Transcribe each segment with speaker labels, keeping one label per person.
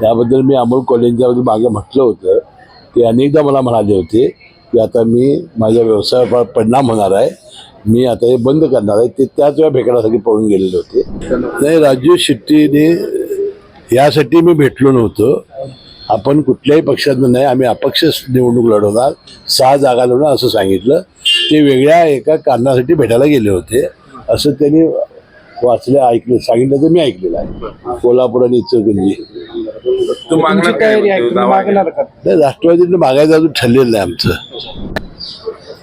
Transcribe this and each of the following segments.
Speaker 1: त्याबद्दल मी अमोल कॉलेजच्याबद्दल मागे म्हटलं होतं. ते अनेकदा मला म्हणाले होते की आता मी माझ्या व्यवसायावर परिणाम होणार आहे. मी आता हे बंद करणार आहे. ते त्याच वेळा भेटण्यासाठी पळून गेलेले होते. नाही राजू शेट्टीने यासाठी मी भेटलो नव्हतो. आपण कुठल्याही पक्षातनं नाही आम्ही अपक्ष निवडणूक लढवणार सहा जागा लढवणार असं सांगितलं. ते वेगळ्या एका कारणासाठी भेटायला गेले होते. असं त्यांनी वाचलं ऐकलं सांगितलं तर मी ऐकलेलं आहे. कोल्हापूर आणि इचलकरंजी.
Speaker 2: तू मागणार
Speaker 3: तुमची
Speaker 2: काय
Speaker 3: तयारी आहे
Speaker 2: तू
Speaker 3: तुम्ही
Speaker 2: दावा आहे?
Speaker 3: मागणार का?
Speaker 1: नाही राष्ट्रवादीने मागायचं अजून ठरलेलं नाही आमचं.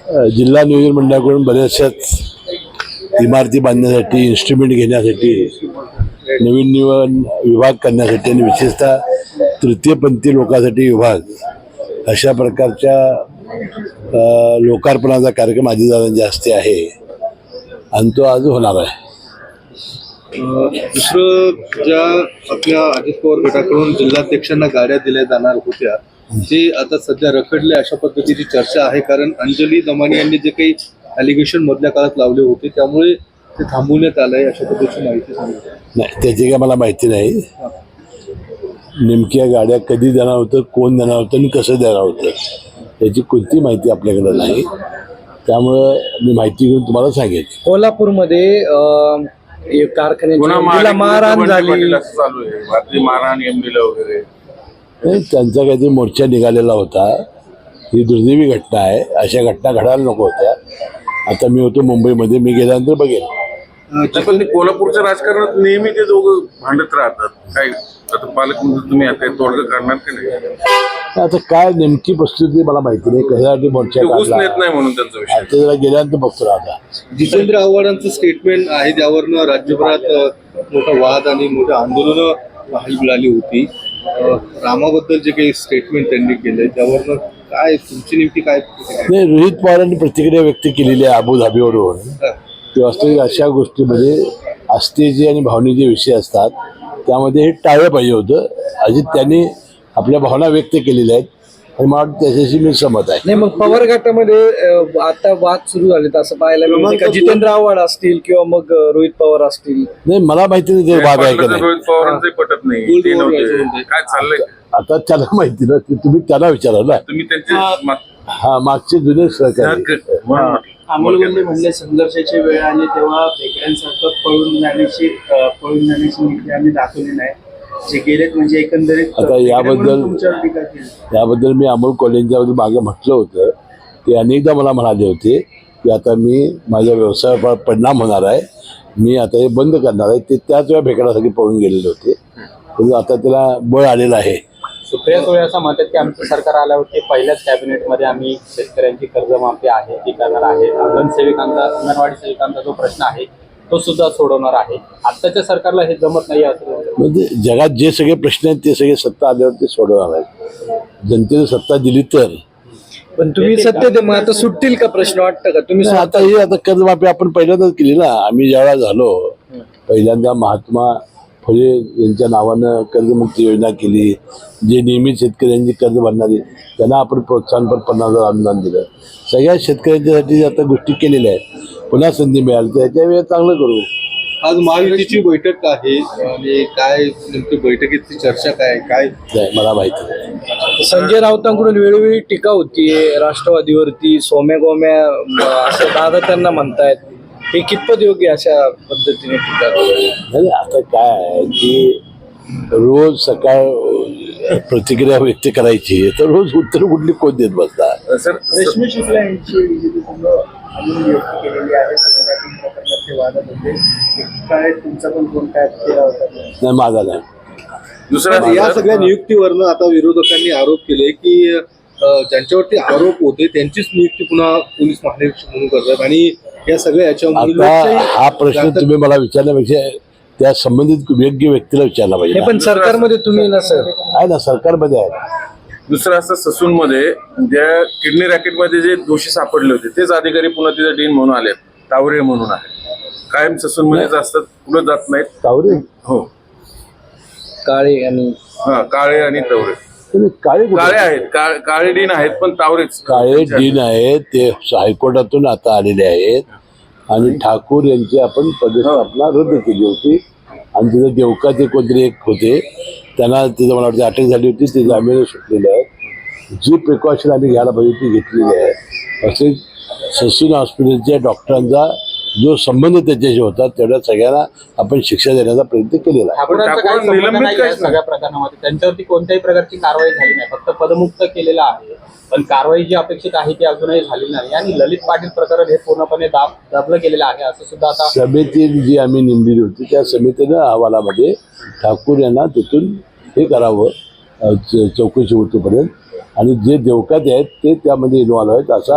Speaker 1: अं, जिल्हा नियोजन मंडळाकडून बऱ्याचशाच इमारती बांधण्यासाठी इन्स्ट्रुमेंट घेण्यासाठी नवीन निवड विभाग करण्यासाठी आणि विशेषतः तृतीयपंथी लोकांसाठी विभाग अशा प्रकारच्या अं, लोकार्पणाचा कार्यक्रम अजितदादांच्या हस्ते आहे. आणि तो आज होणार आहे.
Speaker 4: दुसरं ज्या आपल्या अजित पवार गटाकडून जिल्हाध्यक्षांना गाड्या दिल्या जाणार होत्या ते आता सध्या रखडले अशा पद्धतीची चर्चा आहे. कारण अंजली दमानी यांनी जे काही अलिगेशन मधल्या काळात लावले होते त्यामुळे ते थांबवण्यात आलंय अशा पद्धतीची माहिती सांगितली.
Speaker 1: नाही त्याची काय मला माहिती नाही. नेमक्या गाड्या कधी देणार होतं कोण देणार होतं आणि कसं देणार होतं याची कोणती माहिती आपल्याकडे नाही. त्यामुळं मी माहिती घेऊन तुम्हाला सांगेन.
Speaker 3: कोल्हापूरमध्ये कारखान्याची मारहाण झाली
Speaker 2: मारहाण वगैरे.
Speaker 1: त्यांचा काहीतरी मोर्चा निघालेला होता. ही दुर्दैवी घटना आहे. अशा घटना घडायला नको होत्या. आता मी होतो मुंबईमध्ये. मी गेल्यानंतर
Speaker 2: नाही, पण ते कोल्हापूरच्या राजकारणात नेहमी ते दोघं भांडत राहतात. काय आता पालकमंत्री तुम्ही आता हे तोडगं काढणार की नाही?
Speaker 1: आता काय नेमकी परिस्थिती मला माहिती नाही. कशासाठी मोर्चा
Speaker 2: ऊस
Speaker 1: काढला?
Speaker 2: नेत नाही म्हणून त्यांचा विषय.
Speaker 1: आता जरा गेल्यानंतर बघतो आता.
Speaker 4: जितेंद्र आव्हाडांचं स्टेटमेंट आहे त्यावरनं राज्यभरात अं, मोठा वाद आणि मोठं आंदोलनं मिळाली होती. अं, रामाबद्दल जे काही स्टेटमेंट त्यांनी केलंय त्यावरनं काय तुमची नेमकी काय प्रतिक्रिया?
Speaker 1: नाही रोहित पवारांनी प्रतिक्रिया व्यक्त केलेली आहे अबुधाबीवरून की वास्तविक अशा गोष्टीमध्ये आस्थेचे आणि भावनेचे विषय असतात. त्यामध्ये हे टाळलं पाहिजे होतं. अजित त्यांनी आपल्या भावना व्यक्त केलेल्या आहेत. आणि मला वाटतं त्याच्याशी मी सहमत आहे.
Speaker 3: नाही मग पवार गटामध्ये अं, आता वाद सुरू झालेत असं पाहायला मिळते का? जितेंद्र आव्हाड असतील किंवा मग अं, रोहित पवार असतील?
Speaker 1: नाही मला माहिती नाही ते भाग आहे का नाही.
Speaker 2: रोहित पवारांचे पटत नाही. ते नव्हते. काय चाललंय?
Speaker 1: आता त्याला माहिती ना ते तुम्ही त्याला विचारा ना.
Speaker 2: तुम्ही त्यांचे मत-
Speaker 1: हा मागचे जुने सहकारी.
Speaker 2: म्हणून म्हटलं.
Speaker 5: अमोलगंडे म्हणले संघर्षाची वेळ आली तेव्हा भेकड्यांसारखं पळून जाण्याची अं, पळून जाण्याची नीती आम्ही दाखवली नाही. जे गेलेत म्हणजे एकंदरीत
Speaker 1: आता याबद्दल-
Speaker 5: म्हणून तुमच्यावर टीका केली.
Speaker 1: त्याबद्दल मी अमोल कॉलेजच्याबद्दल मागे म्हटलं होतं. ते अनेकदा मला म्हणाले होते की आता मी माझ्या व्यवसायावर परिणाम होणार आहे. मी आता हे बंद करणार आहे. ते त्याच वेळा भेटण्यासाठी पळून गेलेले होते. परंतु आता त्याला बळ आलेलं आहे.
Speaker 6: सुप्रिया सुळे असं म्हणतात की आमचं सरकार आल्यावरती पहिल्याच कॅबिनेटमध्ये आम्ही शेतकऱ्यांची कर्जमाफी आहे ती करणार आहे. अंगण सेविकांचा अंगणवाडी सेविकांचा जो प्रश्न आहे तो सुद्धा सोडवणार आहे. आत्ताच्या सरकारला हे जमत नाही असं.
Speaker 1: म्हणजे जगात जे सगळे प्रश्न आहेत ते सगळे सत्ता आल्यावर ते सोडवणार आहेत. जनतेने सत्ता दिली तर.
Speaker 3: पण तुम्ही सत्य ते मग आता सुटतील का प्रश्न? वाटतं का? तुम्ही
Speaker 1: नाही, आता ही आता कर्जमाफी आपण पहिल्यांदाच केली ना. आम्ही ज्यावेळा झालो पहिल्यांदा महात्मा फुले यांच्या नावानं कर्जमुक्ती योजना केली. जे नियमित शेतकऱ्यांची कर्ज भरणारी त्यांना आपण प्रोत्साहनपर पन्नास हजार अनुदान दिलं. सगळ्या शेतकऱ्यांच्यासाठी आता गोष्टी केलेल्या आहेत पुन्हा संधी मिळाली. तर याच्या वेळेस चांगलं करू.
Speaker 4: आज महायुतीची बैठक आहे. आणि काय नेमकी बैठकीतली चर्चा काय काय?
Speaker 1: नाही, मला माहिती नाही.
Speaker 3: संजय राऊतांकडून वेळोवेळी टीका होतीये राष्ट्रवादीवरती सोम्या गोम्या अं, असं दादा त्यांना म्हणतायत. हे कितपत योग्य अशा पद्धतीने टीका
Speaker 1: नाही आता काय आहे की रोज सकाळ प्रतिक्रिया व्यक्त करायची तर रोज उत्तर कुठली कोण देत बसता
Speaker 2: सर
Speaker 5: रेशमी शुक्ला यांची बीजेपी संघ आणून नियुक्ती केलेली आहे सोमनाथ प्रकरणात ते वादत होते. काय तुमचा पण कोण काय केला होता?
Speaker 1: नाही माझा नाही.
Speaker 2: दुसरा
Speaker 4: या सगळ्या नियुक्तीवरनं आता विरोधकांनी आरोप केले की ज्यांच्यावरती आरोप होते त्यांचीच नियुक्ती पुन्हा पोलीस महानिरीक्षक म्हणून करतात. आणि या सगळ्या याच्यामुळे लोकशाही
Speaker 1: हा प्रश्न तुम्ही मला विचारण्यापेक्षा त्या संबंधित योग्य व्यक्तीला विचारला पाहिजे.
Speaker 3: हे पण सरकारमध्ये तुम्ही ना सर?
Speaker 1: आहे ना सरकारमध्ये आहे.
Speaker 2: दुसरं असं ससून मध्ये ज्या किडनी रॅकेटमध्ये जे दोषी सापडले होते तेच अधिकारी पुन्हा तिथे डीन म्हणून आले. तावरे म्हणून आहे. कायम ससून मध्येच असतात पुढे जात नाहीत.
Speaker 1: कावरे
Speaker 2: हो.
Speaker 3: काळे आणि
Speaker 2: हा काळे आणि तवरे.
Speaker 1: तुम्ही काळे कुठे?
Speaker 2: काळे आहेत का- काळे डीन आहेत पण तावरेच.
Speaker 1: काळे डीन आहेत ते हायकोर्टातून आता आलेले आहेत. आणि ठाकूर यांची आपण पदस्थापना रद्द केली होती. आणि तिथे देवकाचे कोणतरी एक होते त्यांना तिथं मला वाटतं अटक झाली होती ते जामीन सुटलेले आहेत जी प्रिकॉशन आम्ही घ्यायला पाहिजे ती घेतलेली आहे. असे सचिन हॉस्पिटलच्या डॉक्टरांचा जो संबंध त्याच्याशी होता तेवढ्या सगळ्यांना आपण शिक्षा देण्याचा प्रयत्न केलेला आहे.
Speaker 6: ठाकूरांचा
Speaker 2: ठाकूर
Speaker 6: काही संबंध
Speaker 2: निलंबित
Speaker 6: नाही
Speaker 2: काहीच
Speaker 6: आहे सगळ्या प्रकरणामध्ये. त्यांच्यावरती कोणत्याही प्रकारची कारवाई झाली नाही. फक्त पदमुक्त केलेलं आहे. पण कारवाई जी अपेक्षित आहे ती अजूनही झाली नाही. आणि ललित पाटील प्रकरण हे पूर्णपणे दाब दाबलं गेलेलं आहे. असं सुद्धा आता
Speaker 1: समिती जी आम्ही नेमलेली होती त्या समितीनं अहवालामध्ये ठाकूर यांना तिथून हे करावं अ, च- चौकशी होतीपर्यंत. आणि जे देवकाते आहेत ते त्यामध्ये इन्व्हॉल्व आहेत असा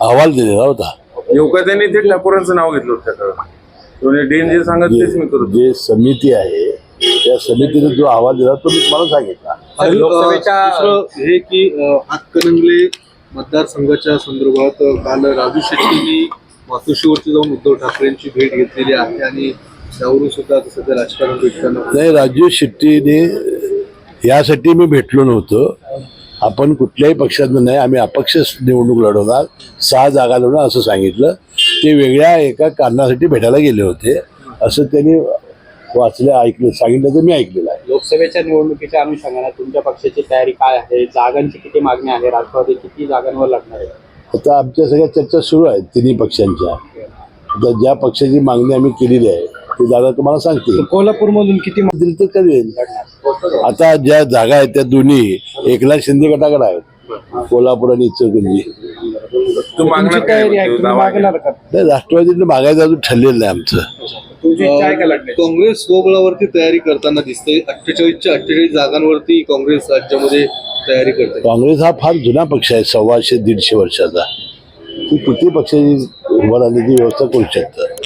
Speaker 1: अहवाल दिलेला होता.
Speaker 2: योगात्यांनी ते ठाकूरांचं नाव घेतलं होतं त्याकडे डीन जे सांगत तेच मी
Speaker 1: जे
Speaker 2: करतो.
Speaker 1: जे समिती आहे त्या समितीने जो अहवाल दिला तो मी तुम्हाला सांगितला.
Speaker 6: लोकसभेच्या-
Speaker 4: हे की हातकणंगले मतदारसंघाच्या संदर्भात काल राजू शेट्टींनी मातोश्रीवरती जाऊन उद्धव ठाकरेंची भेट घेतलेली आहे आणि त्यावरून सुद्धा आता सध्या राजकारण भेटताना
Speaker 1: नाही राजू शेट्टीने यासाठी मी भेटलो नव्हतो. आपण कुठल्याही पक्षातनं नाही आम्ही अपक्ष निवडणूक लढवणार सहा जागा लढवणार असं सांगितलं. ते वेगळ्या एका कारणासाठी भेटायला गेले होते असं त्यांनी वाचलं ऐकलं सांगितलं तर मी ऐकलेलं आहे.
Speaker 6: लोकसभेच्या निवडणुकीच्या अनुषंगाने तुमच्या पक्षाची तयारी काय आहे? जागांची किती मागणी आहे? राष्ट्रवादी किती जागांवर लढणार आहे?
Speaker 1: आता आमच्या सगळ्या चर्चा सुरू आहेत तिन्ही पक्षांच्या. आता ज्या पक्षाची मागणी आम्ही केलेली आहे ती जागा तुम्हाला सांगते.
Speaker 3: कोल्हापूरमधून किती
Speaker 1: दिली तर करेल आता ज्या जागा आहेत त्या दोन्ही एकनाथ शिंदे गटाकडे आहेत. कोल्हापूर आणि इचलकरंजी. राष्ट्रवादीने मागायचं अजून ठरलेलं नाही आमचं.
Speaker 3: आहे लढण्याची?
Speaker 4: काँग्रेस स्वबळावरती तयारी करताना दिसते अठ्ठेचाळीसच्या अठ्ठेचाळीस जागांवरती काँग्रेस राज्यामध्ये तयारी करते
Speaker 1: काँग्रेस हा फार जुना पक्ष आहे सव्वाशे दीडशे वर्षाचा. ती किती पक्षाची उभं राहण्याची व्यवस्था करू शकतात